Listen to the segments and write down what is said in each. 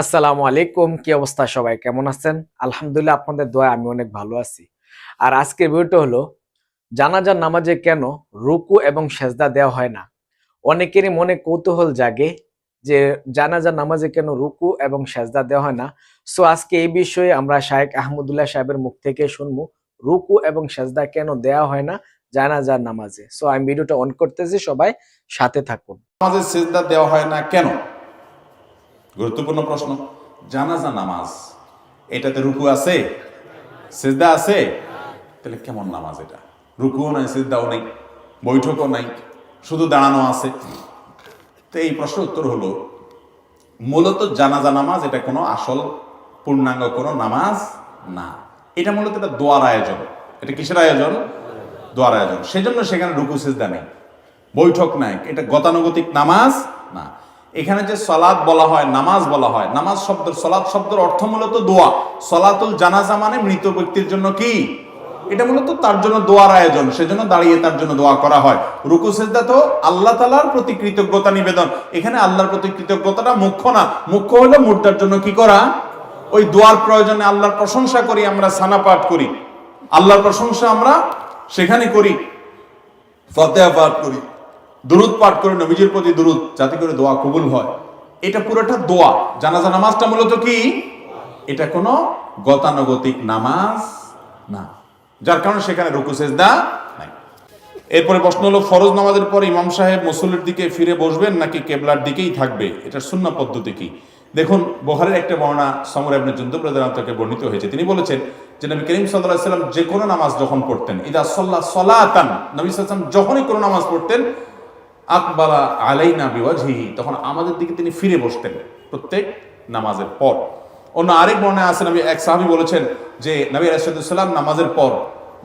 আসসালামু আলাইকুম, কি অবস্থা সবাই? কেমন আছেন? আলহামদুলিল্লাহ আপনাদের দোয়া আমি অনেক ভালো আছি। আর আজকের ভিডিওটা হলো, জানাজার নামাজে কেন রুকু এবং সেজদা দেওয়া হয় না? অনেকেরই মনে কৌতূহল জাগে যে জানাজার নামাজে কেন রুকু এবং সেজদা দেওয়া হয় না? সো আজকে এই বিষয়ে আমরা শায়েক আহমদুল্লাহ সাহেবের মুখ থেকে শুনব, রুকু এবং সেজদা কেন দেওয়া হয় না জানাজার নামাজে? সো আমি ভিডিওটা অন করতেছি, সবাই সাথে থাকুন। নামাজে সেজদা দেওয়া হয় না কেন? গুরুত্বপূর্ণ প্রশ্ন। জানাজা নামাজ, এটাতে রুকু আছে? সেজদা আছে? তাহলে কেমন নামাজ এটা? রুকুও নাই, সেজদাও নেই, বৈঠকও নাই, শুধু দাঁড়ানো আছে? তো এই প্রশ্ন উত্তর হলো, মূলত জানাজা নামাজ এটা কোনো আসল পূর্ণাঙ্গ কোনো নামাজ না। এটা মূলত এটা দোয়ার আয়োজন। এটা কিসের আয়োজন? দোয়ার আয়োজন। সেজন্য সেখানে রুকু, সেজদা নেই, বৈঠক নাই। এটা গতানুগতিক নামাজ না। এখানে যে সলাদ বলা হয়, নামাজ বলা হয়, নামাজ শব্দ সলাদ শব্দের অর্থ মূলত দোয়া। সলাতুল জানাজা মানে মৃত ব্যক্তির জন্য কি? এটা মূলত তার জন্য দোয়ার আয়োজন, সেজন্য দাঁড়িয়ে তার জন্য দোয়া করা হয়। রুকু, সেজদা তো আল্লাহ তালার প্রতি কৃতজ্ঞতা নিবেদন। এখানে আল্লাহর প্রতি কৃতজ্ঞতাটা মুখ্য না, মুখ্য হলো মুদ্রার জন্য কি করা? ওই দোয়ার প্রয়োজনে আল্লাহর প্রশংসা করি, আমরা সানা পাঠ করি। আল্লাহর প্রশংসা আমরা সেখানে করি। ফতেহা পাঠ করি। দুরুদ পাঠ করে নবীজির প্রতি দুরুদ, যাতে করে দোয়া কবুল হয়। এটা পুরোটা দোয়া। জানাজা নামাজটা মূলত কি? এটা কোনো গতানুগতিক নামাজ না। যার কারণে সেখানে রুকু, সেজদা নাই। এরপরে প্রশ্ন হলো, ফরজ নামাজের পর ইমাম সাহেব মুসল্লির দিকে ফিরে বসবেন নাকি কেবলার দিকেই থাকবে? এটার শূন্য পদ্ধতি কি? দেখুন বোহারের একটা বর্ণনা সমর জুন্দুব বর্ণিত হয়েছে। তিনি বলেছেন যে নবী করিম আলাইহি সাল্লাম যে কোনো নামাজ যখন পড়তেন, ইদা সাল্লা সলাতান, নবী সাল্লাম যখনই কোনো নামাজ পড়তেন আকবালা আলাইনা বিওয়াজহি তখন আমাদের দিকে তিনি ফিরে বসতেন প্রত্যেক নামাজের পর। অন্য আরেক বর্ণায় আছেন আমি এক সাহাবী বলেছেন যে, নবী রাশিদুল্লাম নামাজের পর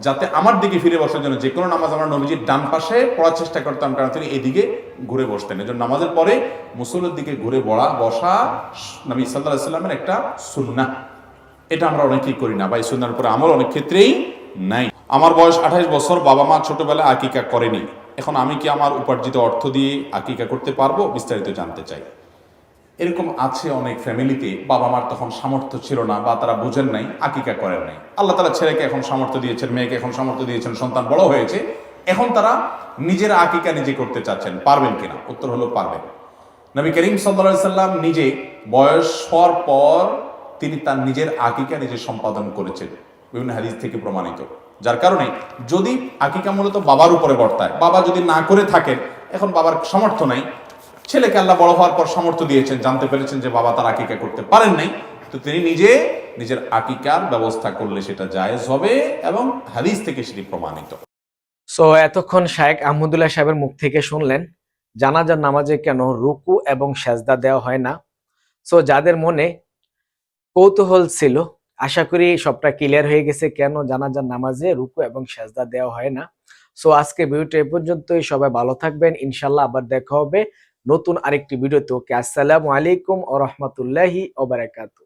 যাতে আমার দিকে ফিরে বসার জন্য যে কোনো নামাজ আমরা নবীজির ডান পাশে পড়ার চেষ্টা করতাম, কারণ তিনি এদিকে ঘুরে বসতেন। এজন্য নামাজের পরে মুসল্লির দিকে ঘুরে বড়া বসা নবী সাল্লাহ একটা সুন্না এটা আমরা অনেকেই করি না, বা এই সুন্নার উপরে আমল অনেক ক্ষেত্রেই নাই। আমার বয়স আঠাইশ বছর, বাবা মা ছোটবেলায় আকিকা করেনি। এখন আমি কি আমার উপার্জিত অর্থ দিয়ে আকিকা করতে পারব? বিস্তারিত জানতে চাই। এরকম আছে অনেক ফ্যামিলিতে বাবা মার তখন সামর্থ্য ছিল না বা তারা বুঝেন নাই, আকিকা করেন নাই। আল্লাহ তালা ছেলেকে এখন সামর্থ্য দিয়েছেন, মেয়েকে এখন সামর্থ্য দিয়েছেন, সন্তান বড় হয়েছে। এখন তারা নিজের আকিকা নিজে করতে চাচ্ছেন, পারবেন কিনা? উত্তর হলো পারবেন। নবী করিম সাল্লা সাল্লাম নিজে বয়স হওয়ার পর তিনি তার নিজের আকিকা নিজে সম্পাদন করেছেন। বিভিন্ন হাদিস থেকে প্রমাণিত। যার কারণে যদি আকিকা মূলত বাবার উপরে বর্তায়, বাবা যদি না করে থাকেন এখন বাবার সামর্থ্য নাই। ছেলেকে আল্লাহ বড় হওয়ার পর সামর্থ্য দিয়েছেন, জানতে পেরেছেন যে বাবা তার আকিকা করতে পারেন নাই। তো তিনি নিজে নিজের আকিকার ব্যবস্থা করলে সেটা জায়েজ হবে এবং হাদিস থেকে সেটি প্রমাণিত। সো এতক্ষণ শায়েক আহমদুল্লাহ সাহেবের মুখ থেকে শুনলেন, জানাজার নামাজে কেন রুকু এবং সেজদা দেওয়া হয় না? সো যাদের মনে কৌতূহল ছিল আশা করি সবটা ক্লিয়ার হয়ে গেছে, কেন জানাজার নামাজে রুকু এবং সেজদা দেওয়া হয় না। সো আজকে ভিডিওটা এ পর্যন্তই, সবাই ভালো থাকবেন ইনশাল্লাহ আবার দেখা হবে নতুন আরেকটি ভিডিওতে। ওকে, আসসালামু আলাইকুম ও রহমতুল্লাহি ওবারাকাতু